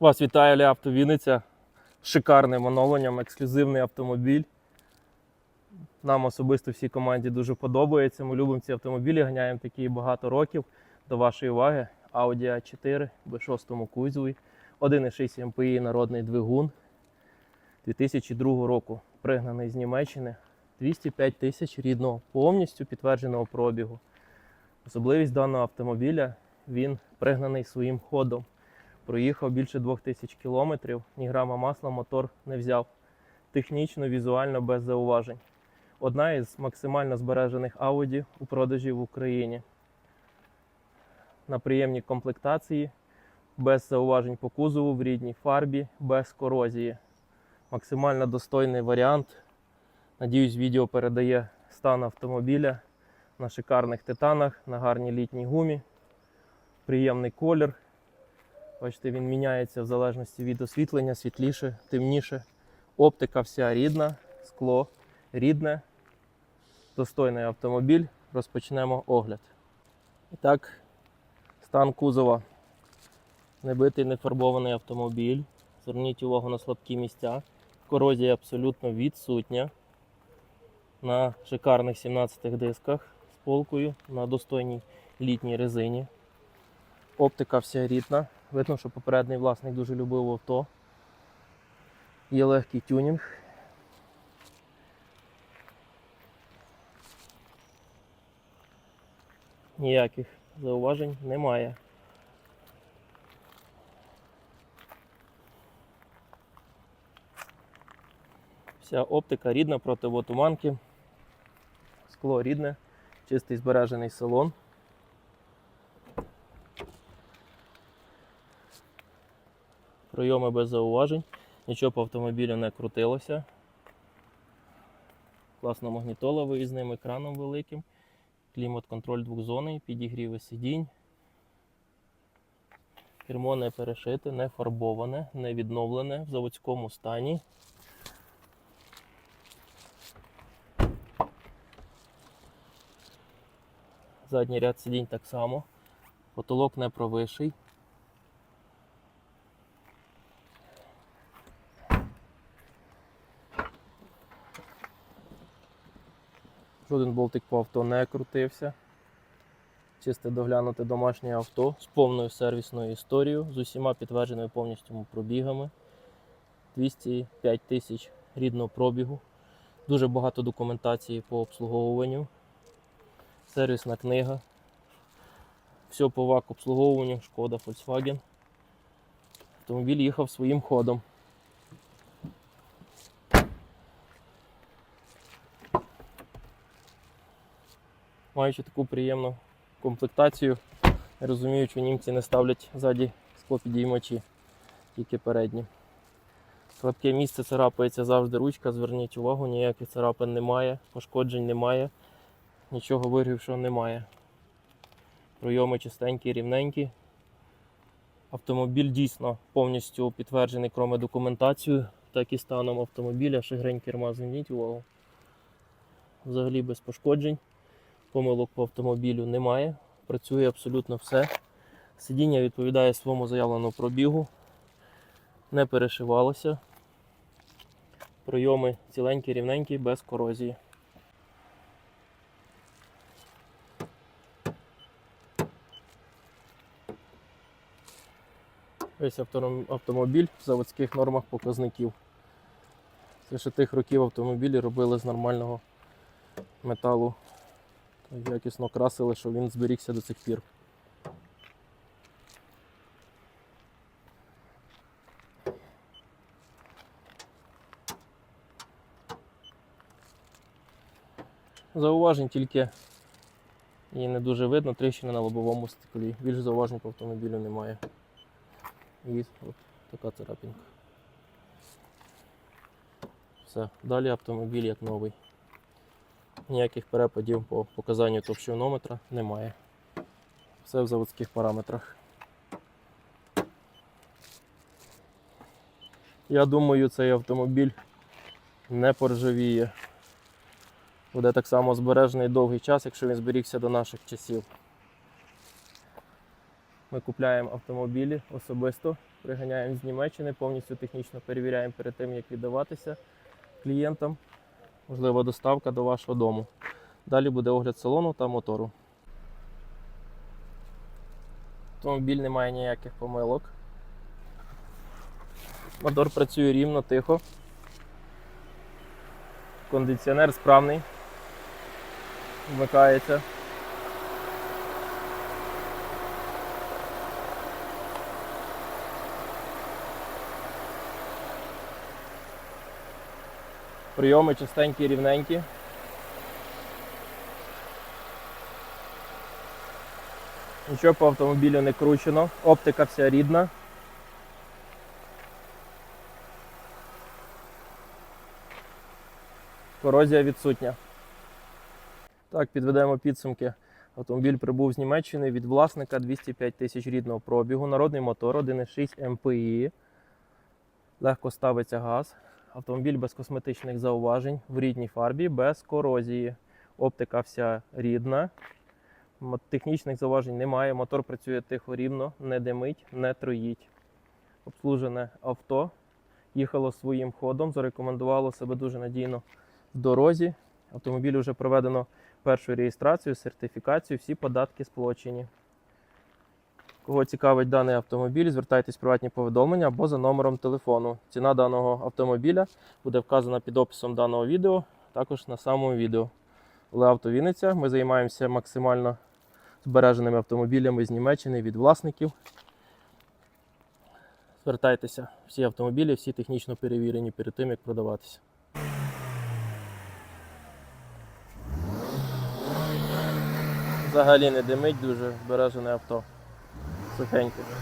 Вас вітає Ля Авто Вінниця. Шикарним оновленням, ексклюзивний автомобіль. Нам особисто всій команді дуже подобається. Ми любимо ці автомобілі, ганяємо такі багато років. До вашої уваги. Audi A4 в 6 кузові, 1,6 МПІ народний двигун 2002 року. Пригнаний з Німеччини. 205 тисяч рідного, повністю підтвердженого пробігу. Особливість даного автомобіля він пригнаний своїм ходом. Проїхав більше 2000 кілометрів, ні грама масла мотор не взяв. Технічно, візуально без зауважень. Одна із максимально збережених Audi у продажі в Україні. На приємній комплектації, без зауважень по кузову в рідній фарбі, без корозії. Максимально достойний варіант. Надіюсь, відео передає стан автомобіля на шикарних титанах, на гарній літній гумі. Приємний колір. Бачите, він міняється в залежності від освітлення, світліше, темніше. Оптика вся рідна, скло рідне. Достойний автомобіль. Розпочнемо огляд. І так, стан кузова. Небитий, нефарбований автомобіль. Зверніть увагу на слабкі місця. Корозія абсолютно відсутня. На шикарних 17 дисках з полкою, на достойній літній резині. Оптика вся рідна. Видно, що попередній власник дуже любив авто. Є легкий тюнінг. Ніяких зауважень немає. Вся оптика рідна, противотуманки. Скло рідне, чистий збережений салон. Пройоми без зауважень, нічого по автомобілю не крутилося. Класна магнітола виїзним екраном великим, клімат-контроль двохзонний, підігріви сидінь. Кермо не перешите, не фарбоване, не відновлене в заводському стані. Задній ряд сидінь так само. Потолок не провиший. Жоден болтик по авто не крутився. Чисте доглянуте домашнє авто з повною сервісною історією, з усіма підтвердженими повністю пробігами. 205 тисяч рідного пробігу. Дуже багато документації по обслуговуванню. Сервісна книга. Все по ВАК обслуговуванню, шкода Volkswagen. Автомобіль їхав своїм ходом. Маючи таку приємну комплектацію, розумію, що німці не ставлять ззаді склопідіймачі, тільки передні. Слабке місце царапається завжди ручка, зверніть увагу, ніяких царапин немає, пошкоджень немає, нічого вигрівшого немає. Пройоми чистенькі, рівненькі. Автомобіль дійсно повністю підтверджений кроме документацією, так і станом автомобіля, шигрень керма, зверніть увагу. Взагалі без пошкоджень. Помилок по автомобілю немає. Працює абсолютно все. Сидіння відповідає своєму заявленому пробігу. Не перешивалося. Пройоми ціленькі, рівненькі, без корозії. Весь автомобіль в заводських нормах показників. Це ще тих років автомобілі робили з нормального металу. Якісно красили, що він зберігся до цих пір. Зауважень тільки і не дуже видно, тріщини на лобовому стеклі. Більш зауважень по автомобілю немає. І от така царапінка. Все, далі автомобіль як новий. Ніяких перепадів по показанню товщинометра немає. Все в заводських параметрах. Я думаю, цей автомобіль не поржавіє. Буде так само збережений довгий час, якщо він зберігся до наших часів. Ми купляємо автомобілі особисто, приганяємо з Німеччини, повністю технічно перевіряємо перед тим, як віддаватися клієнтам. Можливо, доставка до вашого дому. Далі буде огляд салону та мотору. Автомобіль не має ніяких помилок. Мотор працює рівно, тихо. Кондиціонер справний. Вмикається. Прийоми чистенькі, рівненькі. Нічого по автомобілю не кручено. Оптика вся рідна. Корозія відсутня. Так, підведемо підсумки. Автомобіль прибув з Німеччини від власника 205 тисяч рідного пробігу, народний мотор 1,6 МПІ. Легко ставиться газ. Автомобіль без косметичних зауважень в рідній фарбі, без корозії. Оптика вся рідна. Технічних зауважень немає. Мотор працює тихо рівно, не димить, не троїть. Обслужене авто. Їхало своїм ходом, зарекомендувало себе дуже надійно в дорозі. Автомобіль вже проведено першу реєстрацію, сертифікацію, всі податки сплачені. Кого цікавить даний автомобіль, звертайтесь в приватні повідомлення або за номером телефону. Ціна даного автомобіля буде вказана під описом даного відео, також на самому відео. Леавто Вінниця. Ми займаємося максимально збереженими автомобілями з Німеччини від власників. Звертайтеся, всі автомобілі, всі технічно перевірені перед тим, як продаватися. Взагалі не димить, дуже збережене авто. Thank you.